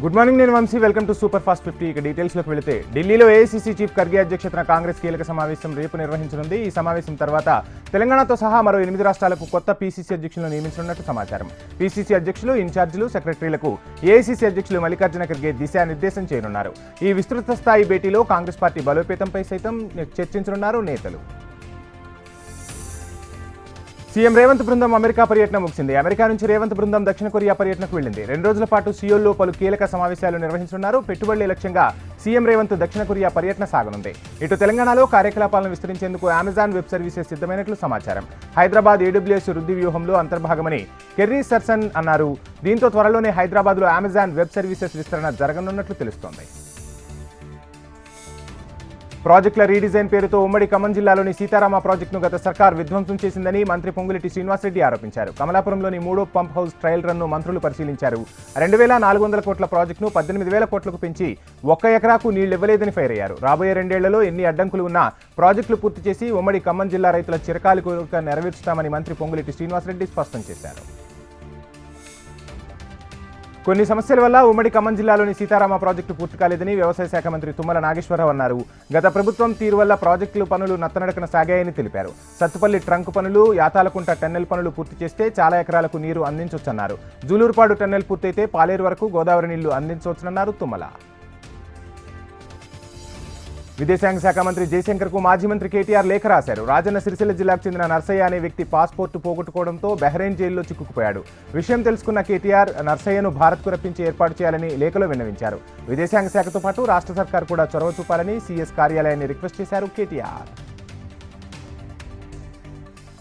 Good morning నేను Vamsi welcome to super fast fifty ఇక డీటెయిల్స్లోకి వెళితే ఢిల్లీలో ఏఐసీసీ చీఫ్ ఖర్గే అధ్యక్షతన కాంగ్రెస్ కీలక సమావేశం రేపు నిర్వహించనుంది. ఈ సమావేశం తర్వాత తెలంగాణతో సహా మరో ఎనిమిది రాష్ట్రాలకు కొత్త పీసీసీ అధ్యక్షులను నియమించనున్నట్టు సమాచారం. పీసీసీ అధ్యక్షులు ఇన్ఛార్జీలు సెక్రటరీలకు ఏఐసీసీ అధ్యక్షులు మల్లికార్జున ఖర్గే దిశానిర్దేశం చేయనున్నారు. ఈ విస్తృత స్థాయి భేటీలో కాంగ్రెస్ పార్టీ బలోపేతంపై సైతం చర్చించనున్నారు నేతలు. సీఎం రేవంత్ బృందం అమెరికా పర్యటన ముగిసింది. అమెరికా నుంచి రేవంత్ బృందం దక్షిణ కొరియా పర్యటనకు వెళ్ళింది. రెండు రోజుల పాటు సియోల్లో పలు కీలక సమావేశాలు నిర్వహించనున్నారు. పెట్టుబడి లక్ష్యంగా సీఎం రేవంత్ దక్షిణ కొరియా పర్యటన సాగనుంది. ఇటు తెలంగాణలో కార్యకలాపాలను విస్తరించేందుకు అమెజాన్ వెబ్ సర్వీసెస్ సిద్ధమైనట్లు సమాచారం. హైదరాబాద్ ఏడబ్ల్యూఎస్ వృద్ధి వ్యూహంలో అంతర్భాగమని కెర్రీ సర్సన్ అన్నారు. దీంతో త్వరలోనే హైదరాబాద్లో అమెజాన్ వెబ్ సర్వీసెస్ విస్తరణ జరగనున్నట్లు తెలుస్తోంది. ప్రాజెక్టుల రీడిజైన్ పేరుతో ఉమ్మడి ఖమ్మం జిల్లాలోని సీతారామ ప్రాజెక్టును గత సర్కార్ విధ్వంసం చేసిందని మంత్రి పొంగులెట్టి శ్రీనివాసరెడ్డి ఆరోపించారు. కమలాపురంలోని మూడో పంప్ హౌస్ ట్రయల్ రన్ను మంత్రులు పరిశీలించారు. రెండు వేల నాలుగు వందల కోట్ల ప్రాజెక్టును పద్దెనిమిది వేల కోట్లకు పెంచి ఒక్క ఎకరాకు నీళ్ళివ్వలేదని ఫైర్ అయ్యారు. రాబోయే రెండేళ్ళలో ఎన్ని అడ్డంకులు ఉన్నా ప్రాజెక్టులు పూర్తి చేసి ఉమ్మడి ఖమ్మం జిల్లా రైతుల చిరకాలి కోరిక నెరవేర్చుతామని మంత్రి పొంగులెట్టి శ్రీనివాసరెడ్డి స్పష్టం చేశారు. కొన్ని సమస్యల వల్ల ఉమ్మడి ఖమ్మం జిల్లాలోని సీతారామ ప్రాజెక్టు పూర్తి కాలేదని వ్యవసాయ శాఖ మంత్రి తుమ్మల నాగేశ్వరరావు అన్నారు. గత ప్రభుత్వం తీరు వల్ల ప్రాజెక్టులు పనులు నత్తనడకన సాగాయని తెలిపారు. సత్తుపల్లి ట్రంక్ పనులు యాతాలకుంట టన్నెల్ పనులు పూర్తి చేస్తే చాలా ఎకరాలకు నీరు అందించొచ్చన్నారు. జూలూరుపాడు టన్నెల్ పూర్తయితే పాలేరు వరకు గోదావరి నీళ్ళు అందించవచ్చునన్నారు తుమ్మల. విదేశాంగ శాఖ మంత్రి జయశంకర్కు మాజీ మంత్రి కేటీఆర్ లేఖ రాశారు. రాజన్న సిరిసిల్ల జిల్లాకు చెందిన నర్సయ్య అనే వ్యక్తి పాస్పోర్టు పోగొట్టుకోవడంతో బహ్రెయిన్ జైల్లో చిక్కుకుపోయాడు. విషయం తెలుసుకున్న కేటీఆర్ నర్సయ్యను భారత్కు రప్పించి ఏర్పాటు చేయాలని లేఖలో విన్నవించారు. విదేశాంగ శాఖతో పాటు రాష్ట్ర సర్కార్ కూడా చొరవ చూపాలని సీఎస్ కార్యాలయాన్ని రిక్వెస్ట్ చేశారు కేటీఆర్.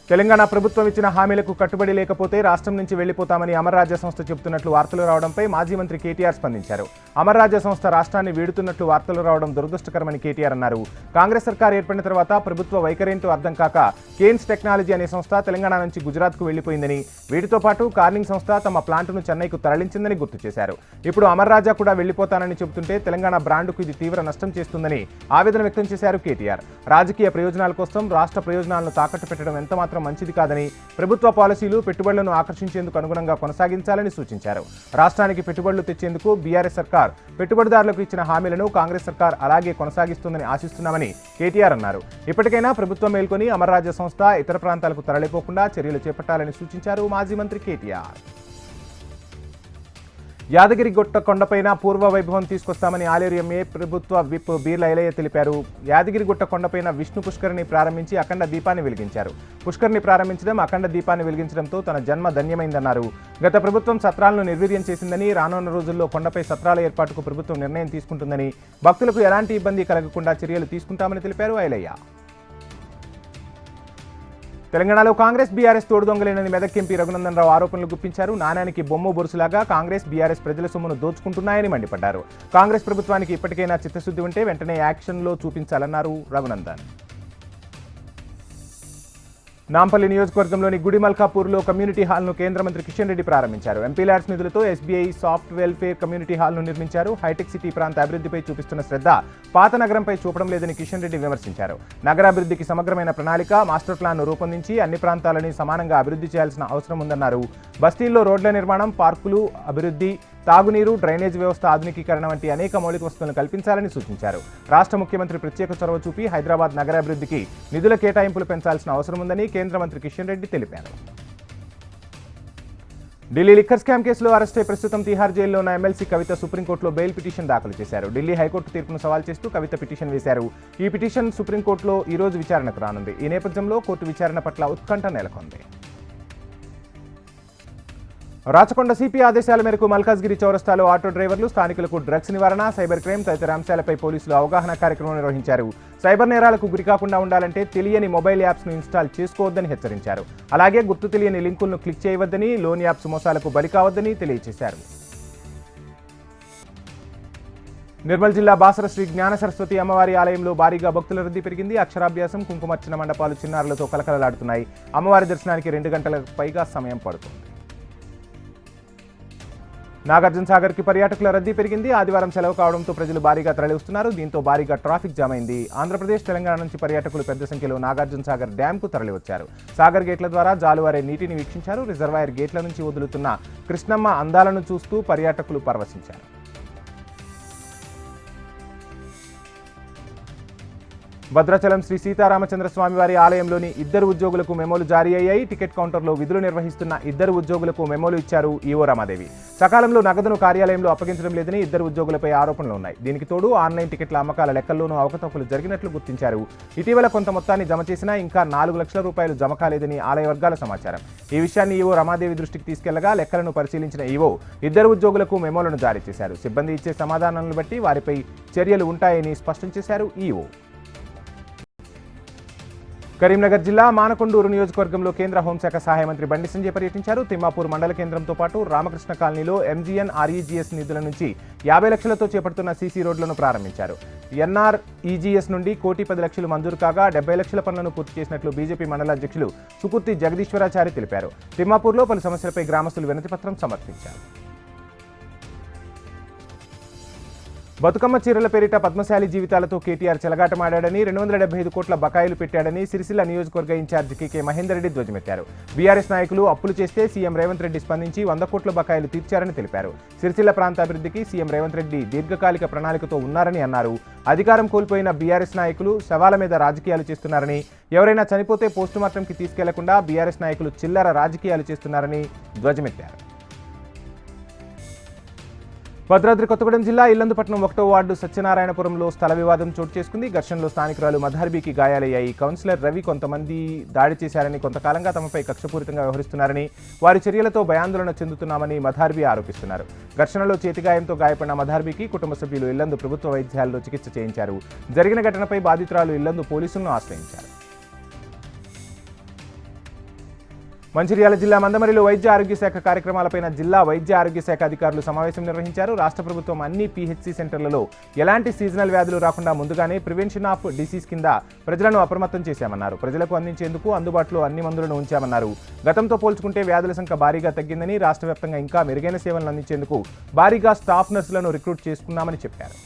తెలంగాణ ప్రభుత్వం ఇచ్చిన హామీలకు కట్టుబడి లేకపోతే రాష్ట్రం నుంచి వెళ్ళిపోతామని అమర్రాజ్య సంస్థ చెబుతున్నట్లు వార్తలు రావడంపై మాజీ మంత్రి కేటీఆర్ స్పందించారు. అమర్రాజ్య సంస్థ రాష్ట్రాన్ని వీడుతున్నట్లు వార్తలు రావడం దురదృష్టకరమని కేటీఆర్ అన్నారు. కాంగ్రెస్ సర్కార్ ఏర్పడిన తర్వాత ప్రభుత్వ వైఖరేంటో అర్థం కాక కేన్స్ టెక్నాలజీ అనే సంస్థ తెలంగాణ నుంచి గుజరాత్కు వెళ్ళిపోయిందని వీటితో పాటు కార్నింగ్ సంస్థ తమ ప్లాంటును చెన్నైకు తరలించిందని గుర్తు చేశారు. ఇప్పుడు అమర్రాజా కూడా వెళ్ళిపోతానని చెబుతుంటే తెలంగాణ బ్రాండ్కు ఇది తీవ్ర నష్టం చేస్తుందని ఆవేదన వ్యక్తం చేశారు కేటీఆర్. రాజకీయ ప్రయోజనాల కోసం రాష్ట్ర ప్రయోజనాలను తాకట్టు పెట్టడం ఎంతమాత్రం మాత్రం మంచిది కాదని ప్రభుత్వ పాలసీలు పెట్టుబడులను ఆకర్షించేందుకు అనుగుణంగా కొనసాగించాలని సూచించారు. రాష్ట్రానికి పెట్టుబడులు తెచ్చేందుకు బీఆర్ఎస్ సర్కార్ పెట్టుబడిదారులకు ఇచ్చిన హామీలను కాంగ్రెస్ సర్కార్ అలాగే కొనసాగిస్తుందని ఆశిస్తున్నామని కేటీఆర్ అన్నారు. ఇప్పటికైనా ప్రభుత్వం మేల్కొని అమర్రాజ్య సంస్థ ఇతర ప్రాంతాలకు తరలిపోకుండా చర్యలు చేపట్టాలని సూచించారు మాజీ మంత్రి కేటీఆర్. యాదగిరి గుట్ట కొండపైన పూర్వ వైభవం తీసుకొస్తామని ఆలేరు ఎంఏ ప్రభుత్వ విప్ బీర్ల ఇలయ్య తెలిపారు. యాదగిరి గుట్ట కొండపైన విష్ణు పుష్కరిని ప్రారంభించి అఖండ దీపాన్ని వెలిగించారు. పుష్కరిని ప్రారంభించడం అఖండ దీపాన్ని వెలిగించడంతో తన జన్మ ధన్యమైందన్నారు. గత ప్రభుత్వం సత్రాలను నిర్వీర్యం చేసిందని రానున్న రోజుల్లో కొండపై సత్రాల ఏర్పాటుకు ప్రభుత్వం నిర్ణయం తీసుకుంటుందని భక్తులకు ఎలాంటి ఇబ్బంది కలగకుండా చర్యలు తీసుకుంటామని తెలిపారు ఐలయ్య తెలంగాణలో కాంగ్రెస్ బీఆర్ఎస్ తోడుదొంగలేనని మెదక్ ఎంపీ రఘునందన్ రావు ఆరోపణలు గుప్పించారు. నాణానికి బొమ్మ బొరుసులాగా కాంగ్రెస్ బీఆర్ఎస్ ప్రజల సొమ్మును దోచుకుంటున్నాయని మండిపడ్డారు. కాంగ్రెస్ ప్రభుత్వానికి ఇప్పటికైనా చిత్తశుద్ధి ఉంటే వెంటనే యాక్షన్లో చూపించాలన్నారు రఘునందన్. నాంపల్లి నియోజకవర్గంలోని గుడి మల్కాపూర్లో కమ్యూనిటీ హాల్ను కేంద్ర మంత్రి కిషన్ రెడ్డి ప్రారంభించారు. ఎంపీ ల్యాడ్స్ నిధులతో ఎస్బీఐ సాఫ్ట్ వెల్ఫేర్ కమ్యూనిటీ హాల్ను నిర్మించారు. హైటెక్ సిటీ ప్రాంత అభివృద్ధిపై చూపిస్తున్న శ్రద్ధ పాత నగరంపై చూపడం లేదని కిషన్ రెడ్డి విమర్శించారు. నగరాభివృద్ధికి సమగ్రమైన ప్రణాళిక మాస్టర్ ప్లాన్ను రూపొందించి అన్ని ప్రాంతాలని సమానంగా అభివృద్ధి చేయాల్సిన అవసరం ఉందన్నారు. బస్తీల్లో రోడ్ల నిర్మాణం పార్కులు అభివృద్ధి తాగునీరు డ్రైనేజ్ వ్యవస్థ ఆధునికీకరణ వంటి అనేక మౌలిక వసతులను కల్పించాలని సూచించారు. రాష్ట్ర ముఖ్యమంత్రి ప్రత్యేక చొరవ చూపి హైదరాబాద్ నగరాభివృద్ధికి నిధుల కేటాయింపులు పెంచాల్సిన అవసరం ఉందని కేంద్ర మంత్రి కిషన్ రెడ్డి తెలిపారు. ఢిల్లీ లిక్కర్ స్కామ్ కేసులో అరెస్ట్ అయి ప్రస్తుతం తిహార్ జైల్లో ఉన్న ఎమ్మెల్సీ కవిత సుప్రీంకోర్టులో బెయిల్ పిటిషన్ దాఖలు చేశారు. ఢిల్లీ హైకోర్టు తీర్పును సవాల్ చేస్తూ కవిత పిటిషన్ వేశారు. ఈ పిటిషన్ సుప్రీంకోర్టులో ఈ రోజు విచారణకు రానుంది. ఈ నేపథ్యంలో కోర్టు విచారణ పట్ల ఉత్కంఠ నెలకొంది. రాచకొండ సిపి ఆదేశాల మేరకు మల్కాజ్గిరి చౌరస్తాలో ఆటో డ్రైవర్లు స్థానికులకు డ్రగ్స్ నివారణ సైబర్ క్రైమ్ తదితర అంశాలపై పోలీసులు అవగాహన కార్యక్రమం నిర్వహించారు. సైబర్ నేరాలకు గురికాకుండా ఉండాలంటే తెలియని మొబైల్ యాప్స్ను ఇన్స్టాల్ చేసుకోవద్దని హెచ్చరించారు. అలాగే గుర్తు తెలియని లింకులను క్లిక్ చేయవద్దని లోన్ యాప్స్ మోసాలకు బలి కావద్దని తెలియజేశారు. నిర్మల్ జిల్లా బాసర శ్రీ జ్ఞాన సరస్వతి అమ్మవారి ఆలయంలో భారీగా భక్తుల రద్దీ పెరిగింది. అక్షరాభ్యాసం కుంకుమర్చన మండపాలు చిన్నారులతో కలకలలాడుతున్నాయి. అమ్మవారి దర్శనానికి రెండు గంటలకు పైగా సమయం పడుతుంది. నాగార్జునసాగర్కి పర్యాటకుల రద్దీ పెరిగింది. ఆదివారం సెలవు కావడంతో ప్రజలు భారీగా తరలివస్తున్నారు. దీంతో భారీగా ట్రాఫిక్ జామ్ అయింది. ఆంధ్రప్రదేశ్ తెలంగాణ నుంచి పర్యాటకులు పెద్ద సంఖ్యలో నాగార్జున సాగర్ డ్యామ్కు తరలివచ్చారు. సాగర్ గేట్ల ద్వారా జాలువారే నీటిని వీక్షించారు. రిజర్వాయర్ గేట్ల నుంచి వదులుతున్న కృష్ణమ్మ అందాలను చూస్తూ పర్యాటకులు పరవశించారు. భద్రాచలం శ్రీ సీతారామచంద్ర స్వామి వారి ఆలయంలోని ఇద్దరు ఉద్యోగులకు మెమోలు జారీ అయ్యాయి. టికెట్ కౌంటర్లో విధులు నిర్వహిస్తున్న ఇద్దరు ఉద్యోగులకు మెమోలు ఇచ్చారు ఈవో రమాదేవి. సకాలంలో నగదును కార్యాలయంలో అప్పగించడం లేదని ఇద్దరు ఉద్యోగులపై ఆరోపణలు ఉన్నాయి. దీనికి తోడు ఆన్లైన్ టికెట్ల అమ్మకాల లెక్కల్లోనూ అవకతవకలు జరిగినట్లు గుర్తించారు. ఇటీవల కొంత మొత్తాన్ని జమ చేసినా ఇంకా నాలుగు లక్షల రూపాయలు జమ కాలేదని ఆలయ వర్గాల సమాచారం. ఈ విషయాన్ని ఈవో రమాదేవి దృష్టికి తీసుకెళ్ళగా లెక్కలను పరిశీలించిన ఈవో ఇద్దరు ఉద్యోగులకు మెమోలను జారీ చేశారు. సిబ్బంది ఇచ్చే సమాధానాలను బట్టి వారిపై చర్యలు ఉంటాయని స్పష్టం చేశారు ఈవో. కరీంనగర్ జిల్లా మానకొండూరు నియోజకవర్గంలో కేంద్ర హోంశాఖ సహాయ మంత్రి బండి సంజయ్ పర్యటించారు. తిమ్మాపూర్ మండల కేంద్రంతో పాటు రామకృష్ణ కాలనీలో ఎంజీఎన్ ఆర్ఈజీఎస్ నిధుల నుంచి యాభై లక్షలతో చేపడుతున్న సీసీ రోడ్లను ప్రారంభించారు. ఎన్ఆర్ ఈజీఎస్ నుండి కోటి పది లక్షలు మంజూరు కాగా డెబ్బై లక్షల పనులను పూర్తి చేసినట్లు బీజేపీ మండల అధ్యక్షులు సుకుర్తి జగదీశ్వరాచారి తెలిపారు. తిమ్మాపూర్లో పలు సమస్యలపై గ్రామస్తులు వినతిపత్రం సమర్పించారు. బతుకమ్మ చీరల పేరిట పద్మశాలి జీవితాలతో కేటీఆర్ చెలగాటమాడాడని రెండు వందల డెబ్బై ఐదు కోట్ల బకాయిలు పెట్టాడని సిరిసిల్ల నియోజకవర్గ ఇన్ఛార్జ్ కెకే మహేందర్ రెడ్డి ధ్వజమెత్తారు. బీఆర్ఎస్ నాయకులు అప్పులు చేస్తే సీఎం రేవంత్ రెడ్డి స్పందించి వంద కోట్ల బకాయిలు తీర్చారని తెలిపారు. సిరిసిల్ల ప్రాంత అభివృద్ధికి సీఎం రేవంత్ రెడ్డి దీర్ఘకాలిక ప్రణాళికతో ఉన్నారని అన్నారు. అధికారం కోల్పోయిన బీఆర్ఎస్ నాయకులు శవాల మీద రాజకీయాలు చేస్తున్నారని ఎవరైనా చనిపోతే పోస్టుమార్టంకి తీసుకెళ్ళకుండా బీఆర్ఎస్ నాయకులు చిల్లర రాజకీయాలు చేస్తున్నారని ధ్వజమెత్తారు. భద్రాద్రి కొత్తగూడెం జిల్లా ఇల్లందుపట్నం ఒకటో వార్డు సత్యనారాయణపురంలో స్థల వివాదం చోటు చేసుకుంది. ఘర్షణలో స్థానికురాలు మధార్బీకి గాయాలయ్యాయి. కౌన్సిలర్ రవి కొంతమంది దాడి చేశారని కొంతకాలంగా తమపై కక్షపూరితంగా వ్యవహరిస్తున్నారని వారి చర్యలతో భయాందోళన చెందుతున్నామని మధార్బీ ఆరోపిస్తున్నారు. ఘర్షణలో చేతిగాయంతో గాయపడిన మధార్బీకి కుటుంబ సభ్యులు ఇల్లందు ప్రభుత్వ వైద్యాల్లో చికిత్స చేయించారు. జరిగిన ఘటనపై బాధితురాలు ఇల్లందు పోలీసులను ఆశ్రయించారు. మంచిర్యాల జిల్లా మందమరిలో వైద్య ఆరోగ్య శాఖ కార్యక్రమాలపైన జిల్లా వైద్య ఆరోగ్య శాఖ అధికారులు సమావేశం నిర్వహించారు. రాష్ట్ర ప్రభుత్వం అన్ని పీహెచ్సీ సెంటర్లలో ఎలాంటి సీజనల్ వ్యాధులు రాకుండా ముందుగానే ప్రివెన్షన్ ఆఫ్ డిసీజ్ కింద ప్రజలను అప్రమత్తం చేశామన్నారు. ప్రజలకు అందించేందుకు అందుబాటులో అన్ని మందులను ఉంచామన్నారు. గతంతో పోల్చుకుంటే వ్యాధుల సంఖ్య భారీగా తగ్గిందని రాష్ట్ర వ్యాప్తంగా ఇంకా మెరుగైన సేవలను అందించేందుకు భారీగా స్టాఫ్ నర్సులను రిక్రూట్ చేసుకున్నామని చెప్పారు.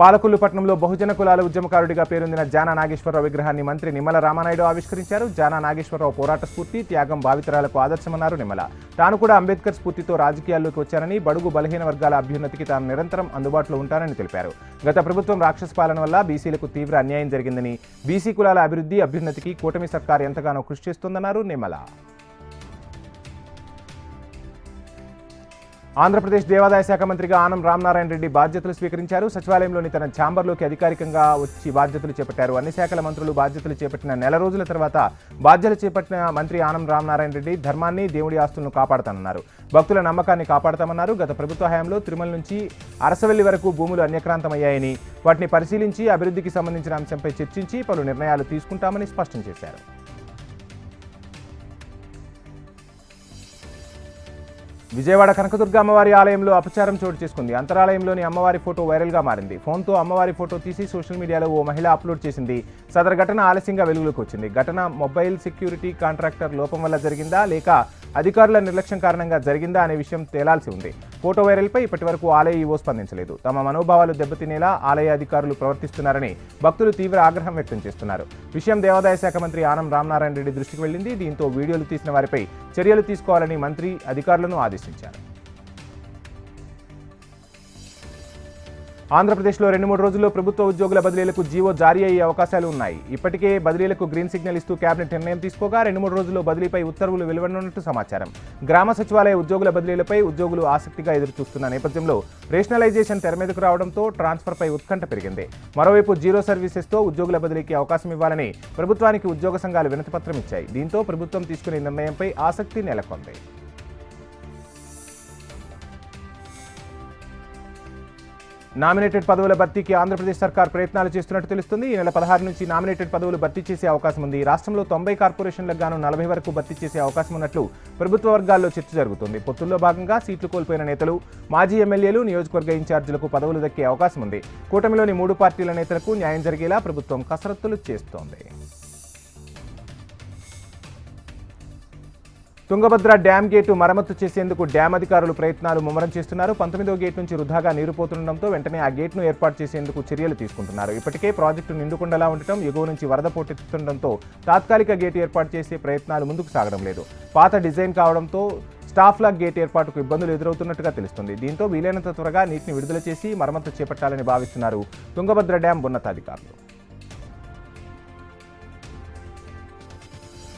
పాలకొల్లు పట్టణంలో బహుజన కులాల ఉద్యమకారుడిగా పేరొందిన జానా నాగేశ్వరరావు విగ్రహాన్ని మంత్రి నిమ్మల రామానాయుడు ఆవిష్కరించారు. జానా నాగేశ్వరరావు పోరాట స్ఫూర్తి త్యాగం భావితరాలకు ఆదర్శమన్నారు నిమ్మల. తాను కూడా అంబేద్కర్ స్ఫూర్తితో రాజకీయాల్లోకి వచ్చారని బడుగు బలహీన వర్గాల అభ్యున్నతికి తాను నిరంతరం అందుబాటులో ఉంటానని తెలిపారు. గత ప్రభుత్వం రాక్షస పాలన వల్ల బీసీలకు తీవ్ర అన్యాయం జరిగిందని బీసీ కులాల అభివృద్ధి అభ్యున్నతికి కూటమి సర్కార్ ఎంతగానో కృషి చేస్తోందన్నారు నిమ్మల. ఆంధ్రప్రదేశ్ దేవాదాయ శాఖ మంత్రిగా ఆనం రామనారాయణ రెడ్డి బాధ్యతలు స్వీకరించారు. సచివాలయంలోని తన ఛాంబర్లోకి అధికారికంగా వచ్చి బాధ్యతలు చేపట్టారు. అన్ని శాఖల మంత్రులు బాధ్యతలు చేపట్టిన నెల రోజుల తర్వాత బాధ్యతలు చేపట్టిన మంత్రి ఆనం రామనారాయణ రెడ్డి ధర్మాన్ని దేవుడి ఆస్తులను కాపాడతానన్నారు. భక్తుల నమ్మకాన్ని కాపాడతామన్నారు. గత ప్రభుత్వ హయాంలో తిరుమల నుంచి అరసవెల్లి వరకు భూములు అన్యక్రాంతమయ్యాయని వాటిని పరిశీలించి అభివృద్ధికి సంబంధించిన అంశంపై చర్చించి పలు నిర్ణయాలు తీసుకుంటామని స్పష్టం చేశారు. విజయవాడ కనకదుర్గ అమ్మవారి ఆలయంలో అపచారం చోటు చేసుకుంది. అంతరాలయంలోని అమ్మవారి ఫోటో వైరల్గా మారింది. ఫోన్తో అమ్మవారి ఫోటో తీసి సోషల్ మీడియాలో ఓ మహిళ అప్లోడ్ చేసింది. సదరు ఘటన ఆలస్యంగా వెలుగులోకి వచ్చింది. ఘటన మొబైల్ సెక్యూరిటీ కాంట్రాక్టర్ లోపం వల్ల జరిగిందా లేక అధికారుల నిర్లక్ష్యం కారణంగా జరిగిందా అనే విషయం తేలాల్సి ఉంది. ఫోటో వైరల్పై ఇప్పటివరకు ఆలయ ఈవో స్పందించలేదు. తమ మనోభావాలు దెబ్బతినేలా ఆలయ అధికారులు ప్రవర్తిస్తున్నారని భక్తులు తీవ్ర ఆగ్రహం వ్యక్తం చేస్తున్నారు. విషయం దేవాదాయ శాఖ మంత్రి ఆనం రామనారాయణ రెడ్డి దృష్టికి వెళ్ళింది. దీంతో వీడియోలు తీసిన వారిపై చర్యలు తీసుకోవాలని మంత్రి అధికారులను ఆదేశించారు. ఆంధ్రప్రదేశ్లో రెండు మూడు రోజుల్లో ప్రభుత్వ ఉద్యోగుల బదిలీలకు జీవో జారీ అయ్యే అవకాశాలు ఉన్నాయి. ఇప్పటికే బదిలీలకు గ్రీన్ సిగ్నల్ ఇస్తూ కేబినెట్ నిర్ణయం తీసుకోగా రెండు మూడు రోజుల్లో బదిలీపై ఉత్తర్వులు వెలువడనున్నట్టు సమాచారం. గ్రామ సచివాలయ ఉద్యోగుల బదిలీలపై ఉద్యోగులు ఆసక్తిగా ఎదురుచూస్తున్న నేపథ్యంలో రేషనలైజేషన్ తెర మీదకు రావడంతో ట్రాన్స్ఫర్పై ఉత్కంఠ పెరిగింది. మరోవైపు జీరో సర్వీసెస్తో ఉద్యోగుల బదిలీకి అవకాశం ఇవ్వాలని ప్రభుత్వానికి ఉద్యోగ సంఘాలు వినతిపత్రం ఇచ్చాయి. దీంతో ప్రభుత్వం తీసుకునే నిర్ణయంపై ఆసక్తి నెలకొంది. నామినేటెడ్ పదవుల భర్తీకి ఆంధ్రప్రదేశ్ సర్కార్ ప్రయత్నాలు చేస్తున్నట్టు తెలుస్తుంది. ఈ నెల పదహారు నుంచి నామినేటెడ్ పదవులు భర్తీ చేసే అవకాశం ఉంది. రాష్ట్రంలో తొంభై కార్పొరేషన్లకు గాను నలభై వరకు భర్తీ చేసే అవకాశం ఉన్నట్లు ప్రభుత్వ వర్గాల్లో చర్చ జరుగుతుంది. పొత్తుల్లో భాగంగా సీట్లు కోల్పోయిన నేతలు మాజీ ఎమ్మెల్యేలు నియోజకవర్గ ఇన్ఛార్జీలకు పదవులు దక్కే అవకాశం ఉంది. కూటమిలోని మూడు పార్టీల నేతలకు న్యాయం జరిగేలా ప్రభుత్వం కసరత్తులు చేస్తోంది. తుంగభద్ర డ్యామ్ గేటు మరమ్మతు చేసేందుకు డ్యామ్ అధికారులు ప్రయత్నాలు ముమ్మరం చేస్తున్నారు. పంతొమ్మిదో గేట్ నుంచి వృధాగా నీరు పోతుండటంతో వెంటనే ఆ గేట్ను ఏర్పాటు చేసేందుకు చర్యలు తీసుకుంటున్నారు. ఇప్పటికే ప్రాజెక్టు నిండుకుండలా ఉండటం ఎగువ నుంచి వరద పోటెత్తుతుండటంతో తాత్కాలిక గేటు ఏర్పాటు చేసే ప్రయత్నాలు ముందుకు సాగడం లేదు. పాత డిజైన్ కావడంతో స్టాఫ్ లాక్ గేట్ ఏర్పాటుకు ఇబ్బందులు ఎదురవుతున్నట్టుగా తెలుస్తుంది. దీంతో వీలైనంత త్వరగా నీటిని విడుదల చేసి మరమ్మతు చేపట్టాలని భావిస్తున్నారు తుంగభద్ర డ్యాం ఉన్నతాధికారులు.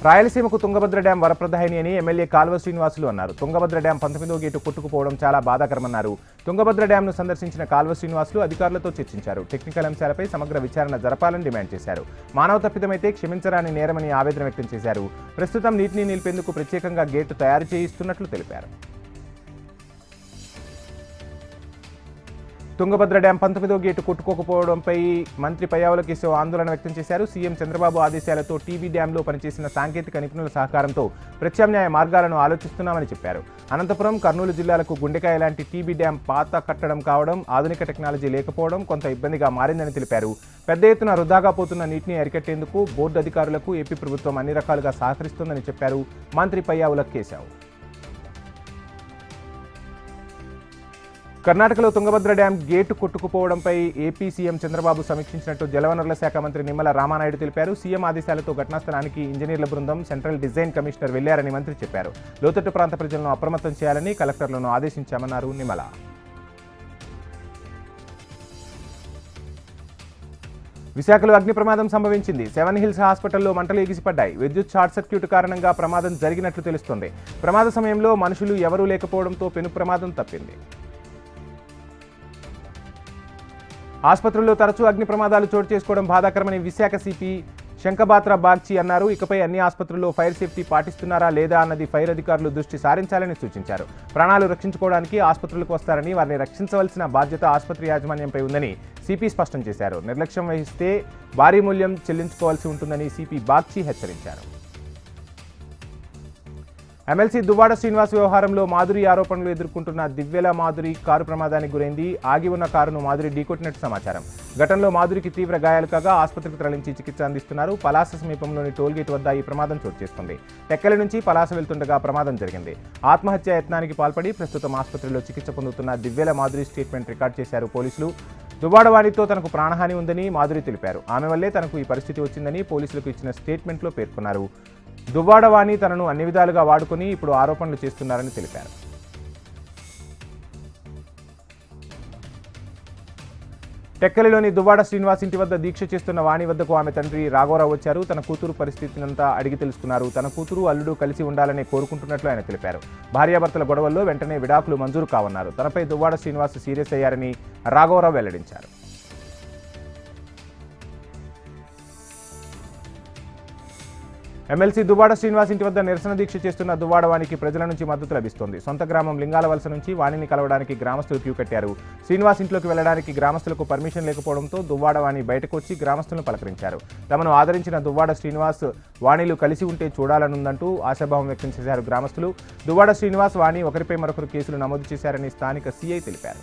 రాయలసీమకు తుంగభద్ర డ్యాం వరప్రదాయని అని ఎమ్మెల్యే కాల్వ శ్రీనివాసులు అన్నారు. తుంగభద్ర డ్యాం పంతొమ్మిదో గేటు కొట్టుకుపోవడం చాలా బాధాకరమన్నారు. తుంగభద్ర డ్యాంను సందర్శించిన కాల్వ శ్రీనివాసులు అధికారులతో చర్చించారు. టెక్నికల్ అంశాలపై సమగ్ర విచారణ జరపాలని డిమాండ్ చేశారు. మానవ తప్పిదమైతే క్షమించరాని నేరమని ఆవేదన వ్యక్తం చేశారు. ప్రస్తుతం నీటిని నిలిపేందుకు ప్రత్యేకంగా గేటు తయారు చేయిస్తున్నట్లు తెలిపారు. తుంగభద్ర డ్యాం పంతొమ్మిదో గేటు కొట్టుకోకపోవడంపై మంత్రి పయ్యావుల కేశవ్ ఆందోళన వ్యక్తం చేశారు. సీఎం చంద్రబాబు ఆదేశాలతో టీబీ డ్యాంలో పనిచేసిన సాంకేతిక నిపుణుల సహకారంతో ప్రత్యామ్నాయ మార్గాలను ఆలోచిస్తున్నామని చెప్పారు. అనంతపురం కర్నూలు జిల్లాలకు గుండెకాయ లాంటి టీబీ డ్యాం పాత కట్టడం కావడం ఆధునిక టెక్నాలజీ లేకపోవడం కొంత ఇబ్బందిగా మారిందని తెలిపారు. పెద్ద ఎత్తున వృధాగా పోతున్న నీటిని అరికట్టేందుకు బోర్డు అధికారులకు ఏపీ ప్రభుత్వం అన్ని రకాలుగా సహకరిస్తోందని చెప్పారు మంత్రి పయ్యావుల కేశావు. కర్ణాటకలో తుంగభద్ర డ్యాం గేటు కొట్టుకుపోవడంపై ఏపీ సీఎం చంద్రబాబు సమీక్షించినట్టు జలవనరుల శాఖ మంత్రి నిమ్మల రామానాయుడు తెలిపారు. సీఎం ఆదేశాలతో ఘటనా స్థలానికి ఇంజనీర్ల బృందం సెంట్రల్ డిజైన్ కమిషనర్ వెళ్ళారని మంత్రి చెప్పారు. లోతట్టు ప్రాంత ప్రజలను అప్రమత్తం చేయాలని కలెక్టర్లను ఆదేశించామన్నారు నిమ్మల. విశాఖలో అగ్ని ప్రమాదం సంభవించింది. సెవెన్ హిల్స్ హాస్పిటల్లో మంటలు ఎగిసిపడ్డాయి. విద్యుత్ షార్ట్ సర్క్యూట్ కారణంగా ప్రమాదం జరిగినట్లు తెలుస్తోంది. ప్రమాద సమయంలో మనుషులు ఎవరూ లేకపోవడంతో పెను ప్రమాదం తప్పింది. ఆసుపత్రుల్లో తరచూ అగ్ని ప్రమాదాలు చోటు చేసుకోవడం బాధాకరమని విశాఖ సిపి శంఖబాత్ర బాగ్చి అన్నారు. ఇకపై అన్ని ఆసుపత్రుల్లో ఫైర్ సేఫ్టీ పాటిస్తున్నారా లేదా అన్నది ఫైర్ అధికారులు దృష్టి సారించాలని సూచించారు. ప్రాణాలు రక్షించుకోవడానికి ఆసుపత్రులకు వస్తారని వారిని రక్షించవలసిన బాధ్యత ఆసుపత్రి యాజమాన్యంపై ఉందని సిపి స్పష్టం చేశారు. నిర్లక్ష్యం వహిస్తే భారీ మూల్యం చెల్లించుకోవాల్సి ఉంటుందని సిపి బాగ్చి హెచ్చరించారు. ఎమ్మెల్సీ దువ్వాడ శ్రీనివాస్ వ్యవహారంలో మాధురి ఆరోపణలు ఎదుర్కొంటున్న దివ్యల మాధురి కారు ప్రమాదానికి గురైంది. ఆగి ఉన్న కారును మాధురి ఢీకొట్టినట్టు సమాచారం. ఘటనలో మాధురికి తీవ్ర గాయాలు కాగా ఆసుపత్రికి తరలించి చికిత్స అందిస్తున్నారు. పలాస సమీపంలోని టోల్గేట్ వద్ద ఈ ప్రమాదం చోటు చేసుకుంది. టెక్కలి నుంచి పలాస వెళ్తుండగా ప్రమాదం జరిగింది. ఆత్మహత్య యత్నానికి పాల్పడి ప్రస్తుతం ఆసుపత్రిలో చికిత్స పొందుతున్న దివ్యల మాధురి స్టేట్మెంట్ రికార్డ్ చేశారు పోలీసులు. దువ్వాడవాణితో తనకు ప్రాణహాని ఉందని మాధురి తెలిపారు. ఆమె వల్లే తనకు ఈ పరిస్థితి వచ్చిందని పోలీసులకు ఇచ్చిన స్టేట్మెంట్లో పేర్కొన్నారు. దువ్వాడవాణి తనను అన్ని విధాలుగా వాడుకొని ఇప్పుడు ఆరోపణలు చేస్తున్నారని తెలిపారు. టెక్కలిలోని దువ్వాడ శ్రీనివాస్ ఇంటి వద్ద దీక్ష చేస్తున్న వాణి వద్దకు ఆమె తండ్రి రాఘవరావు వచ్చారు. తన కూతురు పరిస్థితినంతా అడిగి తెలుసుకున్నారు. తన కూతురు అల్లుడు కలిసి ఉండాలని కోరుకుంటున్నట్లు ఆయన తెలిపారు. భార్యాభర్తల గొడవల్లో వెంటనే విడాకులు మంజూరు కావన్నారు. తనపై దువ్వాడ శ్రీనివాస్ సీరియస్ అయ్యారని రాఘవరావు వెల్లడించారు. ఎమ్మెల్సీ దువ్వాడ శ్రీనివాస్ ఇంటి వద్ద నిరసన దీక్ష చేస్తున్న దువ్వాడవానికి ప్రజల నుంచి మద్దతు లభిస్తోంది. సొంత గ్రామం లింగాల వలస నుంచి వాణిని కలవడానికి గ్రామస్తులు క్యూ కట్టారు. శ్రీనివాస్ ఇంట్లోకి వెళ్ళడానికి గ్రామస్తులకు పర్మిషన్ లేకపోవడంతో దువ్వాడవాణి బయటకు వచ్చి గ్రామస్తులను పలకరించారు. తమను ఆదరించిన దువ్వాడ శ్రీనివాస్ వాణిలు కలిసి ఉంటే చూడాలనుందంటూ ఆశాభావం వ్యక్తం చేశారు గ్రామస్తులు. దువ్వాడ శ్రీనివాస్ వాణి ఒకరిపై మరొకరు కేసులు నమోదు చేశారని స్థానిక సీఐ తెలిపారు.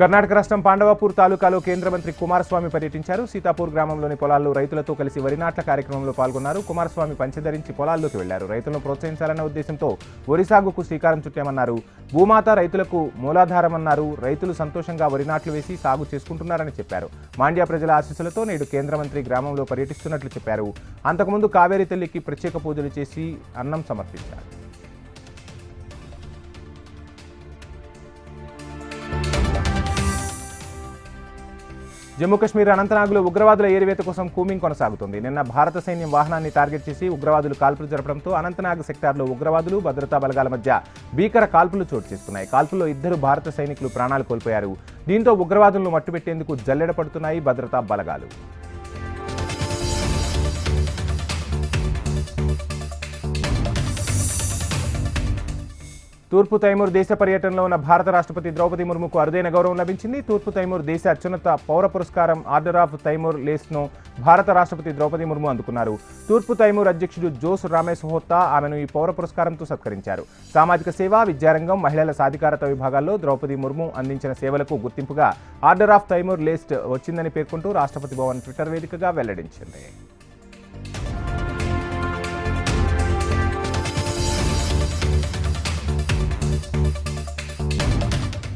కర్ణాటక రాష్ట్రం పాండవపూర్ తాలూకాలో కేంద్ర మంత్రి కుమారస్వామి పర్యటించారు. సీతాపూర్ గ్రామంలోని పొలాల్లో రైతులతో కలిసి వరి నాట్ల కార్యక్రమంలో పాల్గొన్నారు. కుమారస్వామి పంచధరించి పొలాల్లోకి వెళ్ళారు. రైతులను ప్రోత్సహించాలన్న ఉద్దేశంతో వరి సాగుకు శ్రీకారం చుట్టామన్నారు. భూమాత రైతులకు మూలాధారమన్నారు. రైతులు సంతోషంగా వరి నాట్లు వేసి సాగు చేసుకుంటున్నారని చెప్పారు. మాండ్యా ప్రజల ఆశీస్సులతో నేడు కేంద్ర మంత్రి గ్రామంలో పర్యటిస్తున్నట్లు చెప్పారు. అంతకుముందు కావేరీ తల్లికి ప్రత్యేక పూజలు చేసి అన్నం సమర్పించారు. జమ్మూ కాశ్మీర్ అనంతనాగ్లో ఉగ్రవాదుల ఏరివేత కోసం కూమింగ్ కొనసాగుతుంది. నిన్న భారత సైన్యం వాహనాన్ని టార్గెట్ చేసి ఉగ్రవాదులు కాల్పులు జరపడంతో అనంతనాగ్ సెక్టార్లో ఉగ్రవాదులు భద్రతా బలగాల మధ్య భీకర కాల్పులు చోటు చేసుకున్నాయి. కాల్పుల్లో ఇద్దరు భారత సైనికులు ప్రాణాలు కోల్పోయారు. దీంతో ఉగ్రవాదులను మట్టుపెట్టేందుకు జల్లెడ పడుతున్నాయి భద్రతా బలగాలు. తూర్పు తైమూర్ దేశ పర్యటనలో ఉన్న భారత రాష్ట్రపతి ద్రౌపది ముర్ముకు అరుదైన గౌరవం లభించింది. తూర్పు తైమూర్ దేశ అత్యున్నత పౌర పురస్కారం ఆర్డర్ ఆఫ్ తైమూర్ లేస్ను భారత రాష్ట్రపతి ద్రౌపది ముర్ము అందుకున్నారు. తూర్పు తైమూర్ అధ్యక్షుడు జోస్ రామేశ్ హోత్తా ఆమెను ఈ పౌర పురస్కారంతో సత్కరించారు. సామాజిక సేవ విద్యారంగం మహిళల సాధికారత విభాగాల్లో ద్రౌపది ముర్ము అందించిన సేవలకు గుర్తింపుగా ఆర్డర్ ఆఫ్ తైమూర్ లేస్ట్ వచ్చిందని పేర్కొంటూ రాష్ట్రపతి భవన్ ట్విట్టర్ వేదికగా వెల్లడించింది.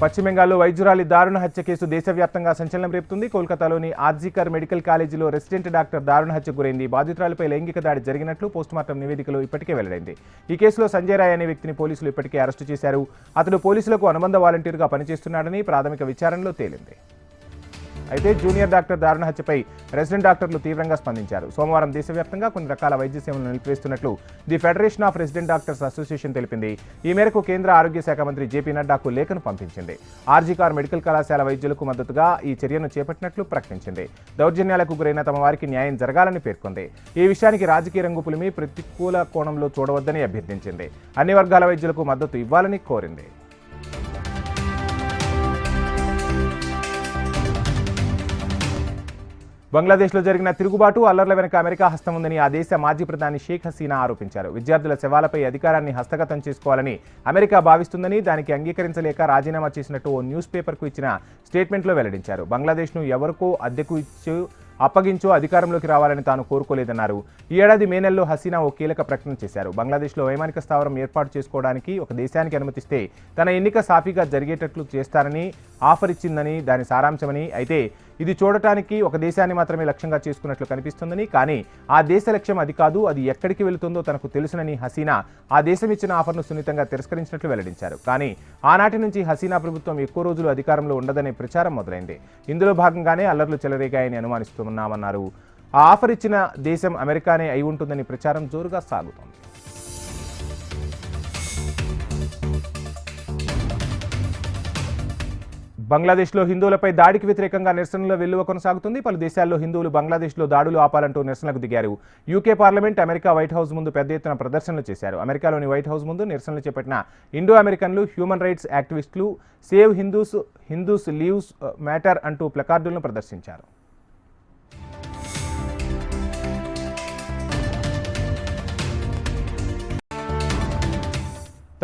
పశ్చిమ బెంగాల్లో వైద్యురాలి దారుణ హత్య కేసు దేశవ్యాప్తంగా సంచలనం రేపుతుంది. కోల్కతాలోని ఆర్జీకర్ మెడికల్ కాలేజీలో రెసిడెంట్ డాక్టర్ దారుణ హత్యకు గురైంది. బాధితురాలిపై లైంగిక దాడి జరిగినట్లు పోస్టుమార్టం నివేదికలో ఇప్పటికే వెల్లడైంది. ఈ కేసులో సంజయ్ రాయ్ అనే వ్యక్తిని పోలీసులు ఇప్పటికే అరెస్టు చేశారు. అతడు పోలీసులకు అనుబంధ వాలంటీర్గా పనిచేస్తున్నాడని ప్రాథమిక విచారణలో తేలింది. అయితే జూనియర్ డాక్టర్ దారుణ హత్యపై రెసిడెంట్ డాక్టర్లు తీవ్రంగా స్పందించారు. సోమవారం దేశవ్యాప్తంగా కొన్ని రకాల వైద్య సేవలను నిలిపివేస్తున్నట్లు the federation of resident doctors association తెలిపింది. ఈ మేరకు కేంద్ర ఆరోగ్య శాఖ మంత్రి జేపీ నడ్డాకు లేఖను పంపించింది. ఆర్జీకార్ మెడికల్ కళాశాల వైద్యులకు మద్దతుగా ఈ చర్యను చేపట్టినట్లు ప్రకటించింది. దౌర్జన్యాలకు గురైన తమ వారికి న్యాయం జరగాలని పేర్కొంది. ఈ విషయానికి రాజకీయ రంగు పులిమి ప్రతికూల కోణంలో చూడవద్దని అభ్యర్థించింది. అన్ని వర్గాల వైద్యులకు మద్దతు ఇవ్వాలని కోరింది. బంగ్లాదేశ్లో జరిగిన తిరుగుబాటు అల్లర్ల వెనుక అమెరికా హస్తం ఉందని ఆ దేశ మాజీ ప్రధాని షేక్ హసీనా ఆరోపించారు. విద్యార్థుల శవాలపై అధికారాన్ని హస్తగతం చేసుకోవాలని అమెరికా భావిస్తుందని దానికి అంగీకరించలేక రాజీనామా చేసినట్టు ఓ న్యూస్ పేపర్కు ఇచ్చిన స్టేట్మెంట్లో వెల్లడించారు. బంగ్లాదేశ్ను ఎవరికో అద్దెకు ఇచ్చు అప్పగించో అధికారంలోకి రావాలని తాను కోరుకోలేదన్నారు. ఈ ఏడాది మే నెలలో హసీనా ఓ కీలక ప్రకటన చేశారు. బంగ్లాదేశ్లో వైమానిక స్థావరం ఏర్పాటు చేసుకోవడానికి ఒక దేశానికి అనుమతిస్తే తన ఎన్నిక సాఫీగా జరిగేటట్లు చేస్తారని ఆఫర్ ఇచ్చిందని దాని సారాంశమని అయితే ఇది చూడటానికి ఒక దేశాన్ని మాత్రమే లక్ష్యంగా చేసుకున్నట్లు కనిపిస్తుందని కానీ ఆ దేశ లక్ష్యం అది కాదు అది ఎక్కడికి వెళుతుందో తనకు తెలుసునని హసీనా ఆ దేశం ఇచ్చిన ఆఫర్ను సున్నితంగా తిరస్కరించినట్లు వెల్లడించారు. కానీ ఆనాటి నుంచి హసీనా ప్రభుత్వం ఎక్కువ రోజులు అధికారంలో ఉండదనే ప్రచారం మొదలైంది. ఇందులో భాగంగానే అల్లర్లు చెలరేగాయని అనుమానిస్తున్నామన్నారు. ఆ ఆఫర్ ఇచ్చిన దేశం అమెరికానే అయి ఉంటుందని ప్రచారం జోరుగా సాగుతోంది. బంగ్లాదేశ్లో హిందువులపై దాడికి వ్యతిరేకంగా నిరసనల వెల్లువ కొనసాగుతుంది. పలు దేశాల్లో హిందువులు బంగ్లాదేశ్లో దాడులు ఆపాలంటూ నిరసనలకు దిగారు. UK parliament America white house ముందు పెద్ద ఎత్తున ప్రదర్శనలు చేశారు. అమెరికాలోని వైట్ హౌస్ ముందు నిరసనలు చేపట్టిన ఇండో అమెరికన్లు human rights యాక్టివిస్టులు save Hindus Hindus lives matter అంటూ ప్లకార్డులను ప్రదర్శించారు.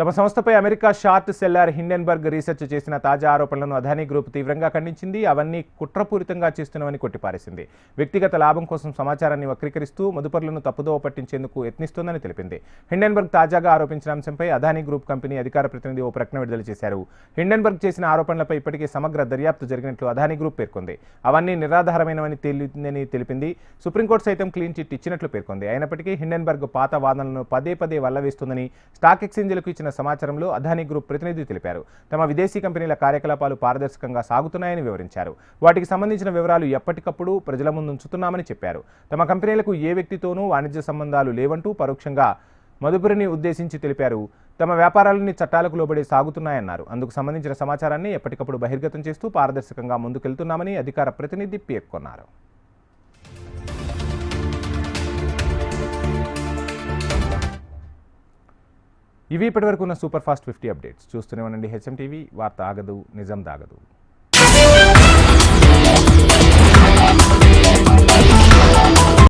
తమ సంస్థపై America short seller Hindenburg research చేసిన తాజా ఆరోపణలను అదానీ గ్రూప్ తీవ్రంగా ఖండించింది. అవన్నీ కుట్రపూరితంగా చేస్తున్నవని కొట్టిపారేసింది. వ్యక్తిగత లాభం కోసం సమాచారాన్ని వక్రీకరిస్తూ మదుపరులను తప్పుదోవ పట్టించేందుకు యత్నిస్తోందని తెలిపింది. హిండెన్బర్గ్ తాజాగా ఆరోపించిన అంశంపై అదానీ గ్రూప్ కంపెనీ అధికార ప్రతినిధి ఓ ప్రకటన విడుదల చేశారు. హిండెన్బర్గ్ చేసిన ఆరోపణలపై ఇప్పటికే సమగ్ర దర్యాప్తు జరిగినట్లు అదానీ గ్రూప్ పేర్కొంది. అవన్నీ నిరాధారమైనవని తేలిందని తెలిపింది. సుప్రీంకోర్టు సైతం క్లీన్ చిట్ ఇచ్చినట్లు పేర్కొంది. అయినప్పటికీ హిండెన్బర్గ్ పాత వాదనలను పదే పదే వల్లవేస్తుందని స్టాక్ ఎక్స్చేంజీలకు ఇచ్చిన సమాచారంలో అదానీ గ్రూప్ ప్రతినిధి తెలిపారు. తమ విదేశీ కంపెనీల కార్యకలాపాలు పారదర్శకంగా సాగుతున్నాయని వివరించారు. వాటికి సంబంధించిన వివరాలు ఎప్పటికప్పుడు ప్రజల ముందు ఉంచుతున్నామని చెప్పారు. తమ కంపెనీలకు ఏ వ్యక్తితోనూ వాణిజ్య సంబంధాలు లేవంటూ పరోక్షంగా మదుపురిని ఉద్దేశించి తెలిపారు. తమ వ్యాపారాలన్నీ చట్టాలకు లోబడి సాగుతున్నాయన్నారు. అందుకు సంబంధించిన సమాచారాన్ని ఎప్పటికప్పుడు బహిర్గతం చేస్తూ పారదర్శకంగా ముందుకెళ్తున్నామని అధికార ప్రతినిధి పేర్కొన్నారు. ఇవి ఇప్పటివరకు ఉన్న సూపర్ ఫాస్ట్ ఫిఫ్టీ అప్డేట్స్ చూస్తూనే ఉండండి. హెచ్ఎం టీవీ వార్త ఆగదు నిజం దాగదు.